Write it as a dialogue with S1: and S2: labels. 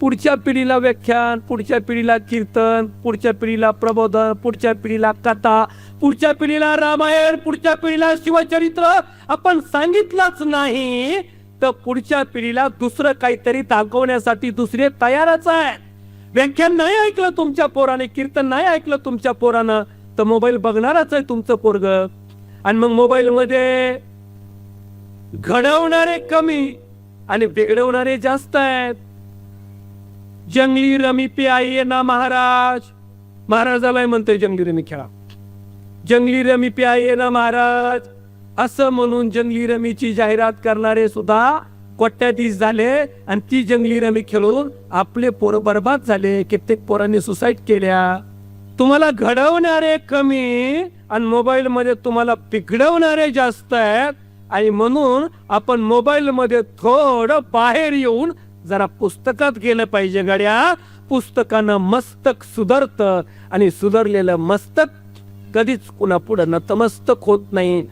S1: पुढच्या पिढीला व्याख्यान पुढच्या पिढीला कीर्तन पुढच्या पिढीला प्रबोधन पुढच्या पिढीला कथा पुढच्या पिढीला रामायण पुढच्या पिढीला शिवचरित्र. आपण सांगितलंच नाही तर पुढच्या पिढीला दुसरं काहीतरी दाखवण्यासाठी दुसरे तयारच आहेत. व्याख्यान नाही ऐकलं तुमच्या पोराने कीर्तन नाही ऐकलं तुमच्या पोरानं तर मोबाईल बघणारच आहे तुमचं पोरग. आणि मग मोबाईल मध्ये घडवणारे कमी आणि बिघडवणारे जास्त आहेत. जंगली रमी पे आइये ना महाराज? महाराजाला म्हणतोय जंगली रमी खेळा. जंगली रमी पे आइये ना महाराज? असं म्हणून जंगली रमीची जाहिरात करणारे सुद्धा कोट्याधीश झाले आणि ती जंगली रमी खेळून आपले पोरं बर्बाद झाले कित्येक पोरांनी सुसाईड केल्या. तुम्हाला घडवणारे कमी आणि मोबाईल मध्ये तुम्हाला बिघडवणारे जास्त आहेत. आणि म्हणून आपण मोबाईल मध्ये थोडं बाहेर येऊन जरा पुस्तकात गेलं पाहिजे गड्या. पुस्तकानं मस्तक सुधारतं आणि सुधारलेलं मस्तक कधीच कुणापुढं नतमस्तक होत नाही.